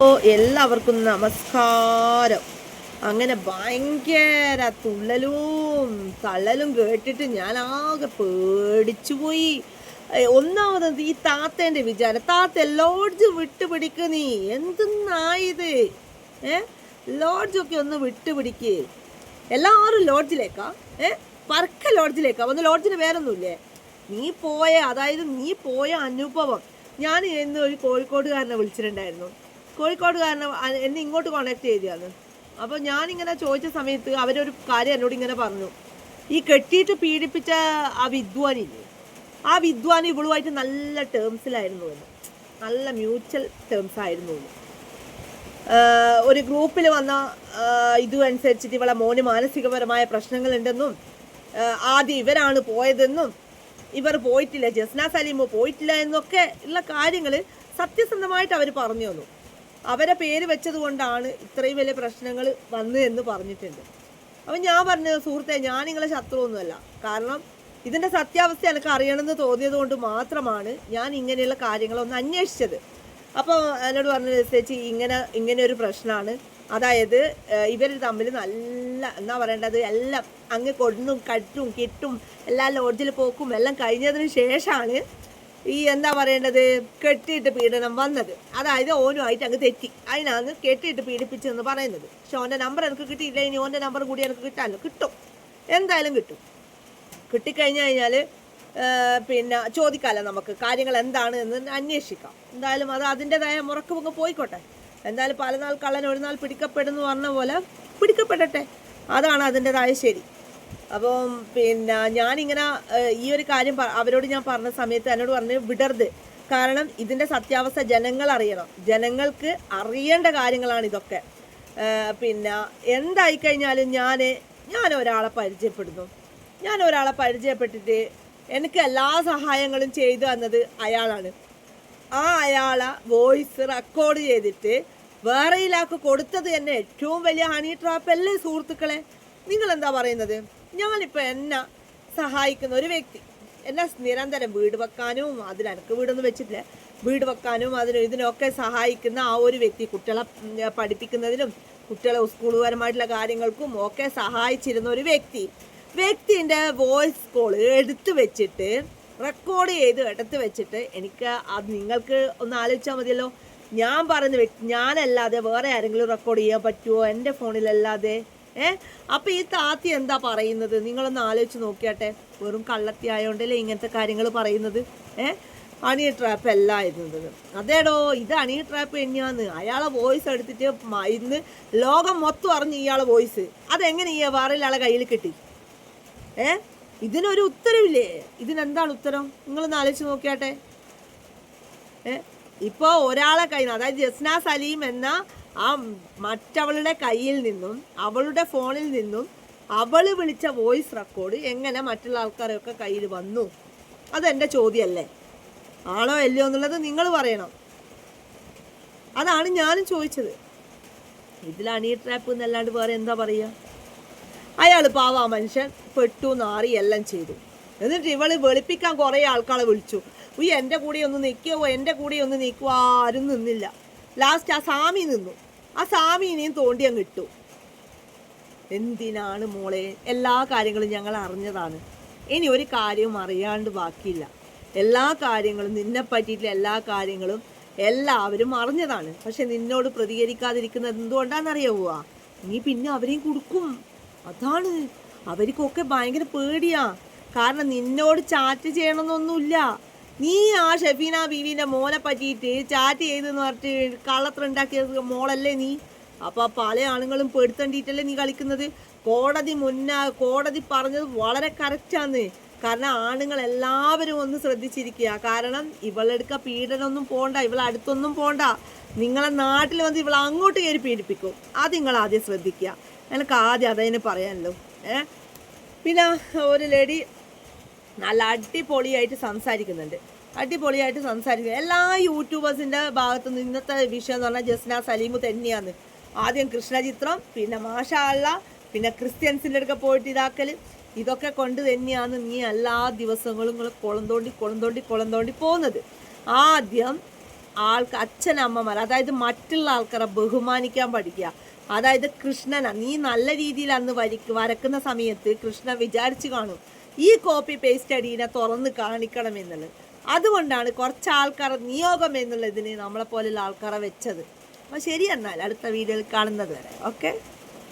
എല്ലാവർക്കും നമസ്കാരം. അങ്ങനെ ഭയങ്കര തുള്ളലും തള്ളലും കേട്ടിട്ട് ഞാൻ ആകെ പേടിച്ചു പോയി ഏ, ഒന്നാമത് ഈ താത്തേന്റെ വിചാരം താത്ത ലോഡ്ജ് വിട്ടുപിടിക്ക് നീ എന്തെന്നായത്? ഏ ലോഡ്ജൊക്കെ ഒന്ന് വിട്ടുപിടിക്ക്. എല്ലാവരും ലോഡ്ജിലേക്കാ ഏ പറക്ക ലോഡ്ജിലേക്കാ വന്ന് ലോഡ്ജിന് വേറൊന്നുമില്ലേ? നീ പോയ അതായത് നീ പോയ അനുഭവം. ഞാൻ ഇന്ന് ഒരു കോഴിക്കോടുകാരനെ വിളിച്ചിട്ടുണ്ടായിരുന്നു. കോഴിക്കോടുകാരനെ കാരണം എന്നെ ഇങ്ങോട്ട് കോണ്ടാക്ട് ചെയ്തതാണ് അപ്പോൾ ഞാനിങ്ങനെ ചോദിച്ച സമയത്ത് അവരൊരു കാര്യം എന്നോട് ഇങ്ങനെ പറഞ്ഞു. ഈ കെട്ടിയിട്ട് പീഡിപ്പിച്ച ആ വിദ്വാനില്ലേ ആ വിദ്വാൻ ഇവളുമായിട്ട് നല്ല ടേംസിലായിരുന്നു എന്ന്. നല്ല മ്യൂച്വൽ ടേംസ് ആയിരുന്നു ഒരു ഗ്രൂപ്പിൽ വന്ന ഇതുമനുസരിച്ചിട്ട് ഇവളെ മോന് മാനസികപരമായ പ്രശ്നങ്ങളുണ്ടെന്നും ആദ്യം ഇവരാണ് പോയതെന്നും ഇവർ പോയിട്ടില്ല ജസ്ന സലീമോ പോയിട്ടില്ല എന്നൊക്കെ ഉള്ള കാര്യങ്ങൾ സത്യസന്ധമായിട്ട് അവർ പറഞ്ഞു തന്നു. അവരെ പേര് വെച്ചത് കൊണ്ടാണ് ഇത്രയും വലിയ പ്രശ്നങ്ങൾ വന്നു എന്ന് പറഞ്ഞിട്ടുണ്ട്. അപ്പം ഞാൻ പറഞ്ഞു സുഹൃത്തെ ഞാൻ നിങ്ങളെ ശത്രുവൊന്നുമല്ല. കാരണം ഇതിന്റെ സത്യാവസ്ഥ എനിക്ക് അറിയണമെന്ന് തോന്നിയത് കൊണ്ട് മാത്രമാണ് ഞാൻ ഇങ്ങനെയുള്ള കാര്യങ്ങളൊന്ന് അന്വേഷിച്ചത്. അപ്പോൾ എന്നോട് പറഞ്ഞു ചേച്ചി ഇങ്ങനെ ഇങ്ങനെ ഒരു പ്രശ്നമാണ്. അതായത് ഇവർ തമ്മിൽ നല്ല എന്താ പറയേണ്ടത്? എല്ലാം അങ്ങ് കൊണ്ടും കട്ടും കിട്ടും എല്ലാ ലോഡ്ജിൽ പോക്കും എല്ലാം കഴിഞ്ഞതിന് ശേഷമാണ് ഈ എന്താ പറയേണ്ടത്? കെട്ടിയിട്ട് പീഡനം വന്നത്. അതായത് ഓനുമായിട്ട് അങ്ങ് തെറ്റി. അതിനാണ് കെട്ടിയിട്ട് പീഡിപ്പിച്ചെന്ന് പറയുന്നത്. പക്ഷെ ഓന്റെ നമ്പർ എനിക്ക് കിട്ടിയില്ല. ഇനി ഓന്റെ നമ്പർ കൂടി എനിക്ക് കിട്ടാമല്ലോ കിട്ടും. എന്തായാലും കിട്ടും. കിട്ടിക്കഴിഞ്ഞു കഴിഞ്ഞാൽ പിന്നെ ചോദിക്കാമല്ലോ നമുക്ക് കാര്യങ്ങൾ എന്താണ് എന്ന് അന്വേഷിക്കാം. എന്തായാലും അത് അതിന്റെതായ മുറക്ക് മുങ്ങ് പോയിക്കോട്ടെ. എന്തായാലും പല നാൾ കള്ളൻ ഒരു നാൾ പിടിക്കപ്പെടുന്നു പറഞ്ഞ പോലെ പിടിക്കപ്പെടട്ടെ. അതാണ് അതിന്റെതായ ശരി. അപ്പം പിന്നെ ഞാനിങ്ങനെ ഈ ഒരു കാര്യം അവരോട് ഞാൻ പറഞ്ഞ സമയത്ത് എന്നോട് പറഞ്ഞ് വിടരുത്. കാരണം ഇതിന്റെ സത്യാവസ്ഥ ജനങ്ങൾ അറിയണം. ജനങ്ങൾക്ക് അറിയേണ്ട കാര്യങ്ങളാണ് ഇതൊക്കെ. പിന്നെ എന്തായി കഴിഞ്ഞാലും ഞാൻ ഞാൻ ഒരാളെ പരിചയപ്പെടുന്നു. ഞാൻ ഒരാളെ പരിചയപ്പെട്ടിട്ട് എനിക്ക് എല്ലാ സഹായങ്ങളും ചെയ്തു തന്നത് അയാളാണ്. ആ അയാളെ വോയിസ് റെക്കോർഡ് ചെയ്തിട്ട് വേറെയിലാക്ക് കൊടുത്തത് തന്നെ ഏറ്റവും വലിയ ഹണി ട്രാപ്പ് അല്ലേ സുഹൃത്തുക്കളെ? നിങ്ങൾ എന്താ പറയുന്നത്? ഞാനിപ്പോൾ എന്നെ സഹായിക്കുന്ന ഒരു വ്യക്തി. എന്നെ നിരന്തരം വീട് വെക്കാനും അതിൽ എനിക്ക് വീടൊന്നും വെച്ചിട്ടില്ല. വീട് വെക്കാനും അതിനും ഇതിനൊക്കെ സഹായിക്കുന്ന ആ ഒരു വ്യക്തി കുട്ടികളെ പഠിപ്പിക്കുന്നതിനും കുട്ടികളെ സ്കൂളുപരമായിട്ടുള്ള കാര്യങ്ങൾക്കും ഒക്കെ സഹായിച്ചിരുന്ന ഒരു വ്യക്തി. വ്യക്തിന്റെ വോയിസ് കോൾ എടുത്തു വെച്ചിട്ട് റെക്കോർഡ് ചെയ്ത് എടുത്തു വെച്ചിട്ട് എനിക്ക് അത് നിങ്ങൾക്ക് ഒന്ന് ആലോചിച്ചാൽ മതിയല്ലോ. ഞാൻ പറയുന്ന വ്യക്തി ഞാനല്ലാതെ വേറെ ആരെങ്കിലും റെക്കോർഡ് ചെയ്യാൻ പറ്റുമോ എന്റെ ഫോണിലല്ലാതെ ഏ? അപ്പം ഈ താത്തി എന്താ പറയുന്നത്? നിങ്ങളൊന്ന് ആലോചിച്ച് നോക്കിയാട്ടെ. വെറും കള്ളത്തി ആയതുകൊണ്ടല്ലേ ഇങ്ങനത്തെ കാര്യങ്ങൾ പറയുന്നത്? ഏ? അണി ട്രാപ്പ് അല്ല ഇരുന്നത് അതേടോ ഇത് അണി ട്രാപ്പ് തന്നെയാന്ന്. അയാളെ വോയിസ് എടുത്തിട്ട് ഇന്ന് ലോകം മൊത്തം അറിഞ്ഞു ഇയാളെ വോയിസ് അതെങ്ങനെ ഈ വേറെ ആളെ കയ്യിൽ കിട്ടി? ഏ? ഇതിനൊരു ഉത്തരവില്ലേ? ഇതിനെന്താണ് ഉത്തരം? നിങ്ങളൊന്ന് ആലോചിച്ച് നോക്കിയാട്ടെ. ഏ? ഇപ്പോൾ ഒരാളെ കയ്യിൽ അതായത് ജസ്ന സലീം എന്ന ആ മറ്റവളുടെ കയ്യിൽ നിന്നും അവളുടെ ഫോണിൽ നിന്നും അവൾ വിളിച്ച വോയിസ് റെക്കോർഡ് എങ്ങനെ മറ്റുള്ള ആൾക്കാരൊക്കെ കയ്യിൽ വന്നു? അതെന്റെ ചോദ്യമല്ലേ? ആണോ അല്ലയോ എന്നുള്ളത് നിങ്ങൾ പറയണം. അതാണ് ഞാനും ചോദിച്ചത്. ഇതിൽ അണി ട്രാപ്പ് എന്നല്ലാണ്ട് വേറെ എന്താ പറയുക അയാൾ പാവ ആ മനുഷ്യൻ പെട്ടു നാറി എല്ലാം ചെയ്തു. എന്നിട്ട് ഇവൾ വെളുപ്പിക്കാൻ കുറേ ആൾക്കാളെ വിളിച്ചു. ഉയ്യ എന്റെ കൂടെ ഒന്ന് നിൽക്കുവോ എന്റെ കൂടെ ഒന്ന് നിൽക്കുവോ ആരും നിന്നില്ല. ലാസ്റ്റ് ആ സാമി നിന്നു. ആ സാമീനെയും തോണ്ടി അങ്ങ് ഇട്ടു. എന്തിനാണ് മോളെ? എല്ലാ കാര്യങ്ങളും ഞങ്ങൾ അറിഞ്ഞതാണ്. ഇനി ഒരു കാര്യവും അറിയാണ്ട് ബാക്കിയില്ല. എല്ലാ കാര്യങ്ങളും നിന്നെ പറ്റിയിട്ടുള്ള എല്ലാ കാര്യങ്ങളും എല്ലാവരും അറിഞ്ഞതാണ്. പക്ഷെ നിന്നോട് പ്രതികരിക്കാതിരിക്കുന്നത് എന്തുകൊണ്ടാണെന്നറിയാവുക നീ പിന്നെ അവരെയും കൊടുക്കും. അതാണ്. അവർക്കൊക്കെ ഭയങ്കര പേടിയാ. കാരണം നിന്നോട് ചാറ്റ് ചെയ്യണമെന്നൊന്നുമില്ല. നീ ആ ഷെഫീന ബീവിന്റെ മോനെ പറ്റിയിട്ട് ചാറ്റ് ചെയ്തെന്ന് പറഞ്ഞിട്ട് കള്ളത്തിലുണ്ടാക്കിയ മോളല്ലേ നീ? അപ്പൊ പല ആണുങ്ങളും പെടുത്തണ്ടിട്ടല്ലേ നീ കളിക്കുന്നത്? കോടതി മുന്ന കോടതി പറഞ്ഞത് വളരെ കറക്റ്റാന്ന് കാരണം ആണുങ്ങൾ എല്ലാവരും ഒന്ന് ശ്രദ്ധിച്ചിരിക്കുക. കാരണം ഇവളെടുക്ക പീഡനമൊന്നും പോണ്ട ഇവളെ അടുത്തൊന്നും പോണ്ട. നിങ്ങളെ നാട്ടിൽ വന്ന് ഇവളെ അങ്ങോട്ട് കയറി പീഡിപ്പിക്കും. അത് നിങ്ങൾ ആദ്യം ശ്രദ്ധിക്കുക. എനിക്ക് ആദ്യം അതതിനെ പറയാനല്ലോ ഏ? പിന്നെ ഒരു ലേഡി നല്ല അടിപൊളിയായിട്ട് സംസാരിക്കുന്നുണ്ട്. അടിപൊളിയായിട്ട് സംസാരിക്കുന്നു എല്ലാ യൂട്യൂബേഴ്സിന്റെ ഭാഗത്തു നിന്ന് ഇന്നത്തെ വിഷയം എന്ന് പറഞ്ഞാൽ ജസ്ന സലീമ് തന്നെയാണ്. ആദ്യം കൃഷ്ണചിത്രം പിന്നെ മാഷാള്ള പിന്നെ ക്രിസ്ത്യൻസിന്റെ അടുക്ക പോയിട്ട് ഇതാക്കൽ ഇതൊക്കെ കൊണ്ട് തന്നെയാണ് നീ എല്ലാ ദിവസങ്ങളും കുളം തോണ്ടി കുളം തോണ്ടി കുളം തോണ്ടി പോകുന്നത്. ആദ്യം ആൾക്ക് അച്ഛനമ്മമാർ അതായത് മറ്റുള്ള ആൾക്കാരെ ബഹുമാനിക്കാൻ പഠിക്കുക. അതായത് കൃഷ്ണന നീ നല്ല രീതിയിൽ അന്ന് വരയ്ക്ക് വരക്കുന്ന സമയത്ത് കൃഷ്ണൻ വിചാരിച്ചു കാണും. ഈ കോപ്പി പേസ്റ്റ് അടീനെ തുറന്ന് കാണിക്കണം എന്നുള്ളത് അതുകൊണ്ടാണ് കുറച്ച് ആൾക്കാർ നിയോഗം എന്നുള്ളതിന് നമ്മളെ പോലെയുള്ള ആൾക്കാരെ വെച്ചത്. അപ്പോൾ ശരി എന്നാൽ അടുത്ത വീഡിയോയിൽ കാണുന്നത് വരെ. ഓക്കെ?